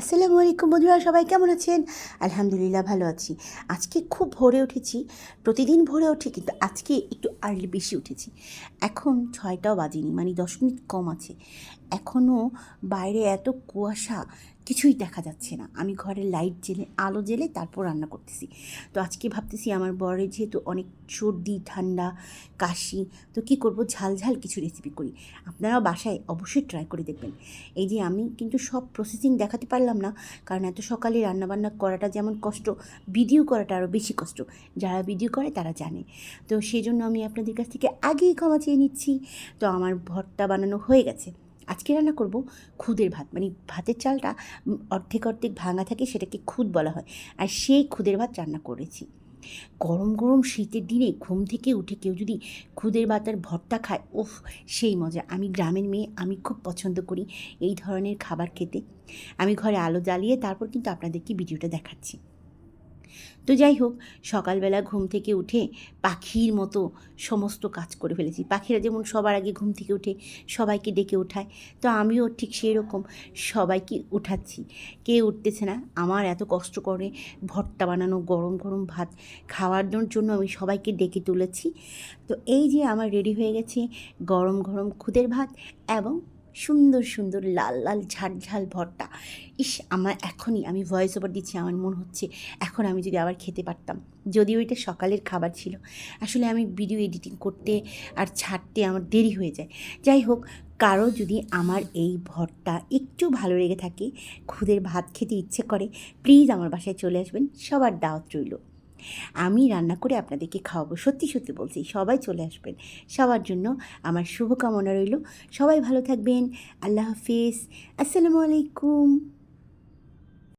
আসসালামু আলাইকুম বন্ধুরা, সবাই কেমন আছেন? আলহামদুলিল্লাহ ভালো আছি। আজকে খুব ভোরে উঠেছি, প্রতিদিন ভোরে উঠি, কিন্তু আজকে একটু আর্লি বেশি উঠেছি। এখন ছয়টাও বাজেনি মানে দশ মিনিট কম আছে। এখনও বাইরে এত কুয়াশা কিছুই দেখা যাচ্ছে না। আমি ঘরে লাইট জেলে আলো জেলে তারপর রান্না করতেছি। তো আজকে ভাবতেছি আমার বরের যেহেতু অনেক সর্দি, ঠান্ডা, কাশি, তো কী করব? ঝাল ঝাল কিছু রেসিপি করি। আপনারাও বাসায় অবশ্যই ট্রাই করে দেখবেন। এই যে আমি কিন্তু সব প্রসেসিং দেখাতে পারলাম না, কারণ এত সকালে রান্নাবান্না করাটা যেমন কষ্ট ভিডিও করাটা আরও বেশি কষ্ট। যারা ভিডিও করে তারা জানে। তো সেই জন্য আমি আপনাদের কাছ থেকে আগেই ক্ষমা চেয়ে নিচ্ছি। তো আমার ভর্তা বানানো হয়ে গেছে। আজকে রান্না করব খুদের ভাত। মানে ভাতের চালটা অর্ধেক অর্ধেক ভাঙা থাকে সেটাকে খুদ বলা হয়। আর সেই খুদের ভাত রান্না করেছি। গরম গরম শীতের দিনে ঘুম থেকে উঠে কেউ যদি খুদের ভাতের ভর্তা খায় ওফ সেই মজা। আমি গ্রামের মেয়ে, আমি খুব পছন্দ করি এই ধরনের খাবার খেতে। আমি ঘরে আলো জ্বালিয়ে তারপর কিন্তু আপনাদেরকে ভিডিওটা দেখাচ্ছি। তো যাই হোক, সকালবেলা ঘুম থেকে উঠে পাখির মতো সমস্ত কাজ করে ফেলেছি। পাখিরা যেমন সবার আগে ঘুম থেকে উঠে সবাইকে ডেকে ওঠায়, তো আমিও ঠিক সেই রকম সবাইকে উঠাচ্ছি। কে উঠতেছে না? আমার এত কষ্ট করে ভর্তা বানানো, গরম গরম ভাত খাওয়ার জন্য আমি সবাইকে ডেকে তুলেছি। তো এই যে আমার রেডি হয়ে গেছে গরম গরম খুদের ভাত এবং সুন্দর সুন্দর লাল লাল, ঝাল ঝাল ভর্তা। ইস, আমার এখনই আমি ভয়েস ওভার দিচ্ছি, আমার মন হচ্ছে, এখন আমি যদি আবার খেতে পারতাম। যদিও এটা সকালের খাবার ছিল। আসলে আমি ভিডিও এডিটিং করতে আর ছাড়তে আমার দেরি হয়ে যায়। যাই হোক, কারও যদি আমার এই ভর্তা একটু ভালো লেগে থাকে, খুদের ভাত খেতে ইচ্ছে করে প্লিজ আমার বাসায় চলে আসবেন, সবার দাওয়াত রইল। আমি রান্না করে আপনাদেরকে খাওয়াবো। সত্যি সত্যি বলছি, সবাই চলে আসবেন। সবার জন্য আমার শুভকামনা রইল। সবাই ভালো থাকবেন। আল্লাহ হাফিজ। আসসালামু আলাইকুম।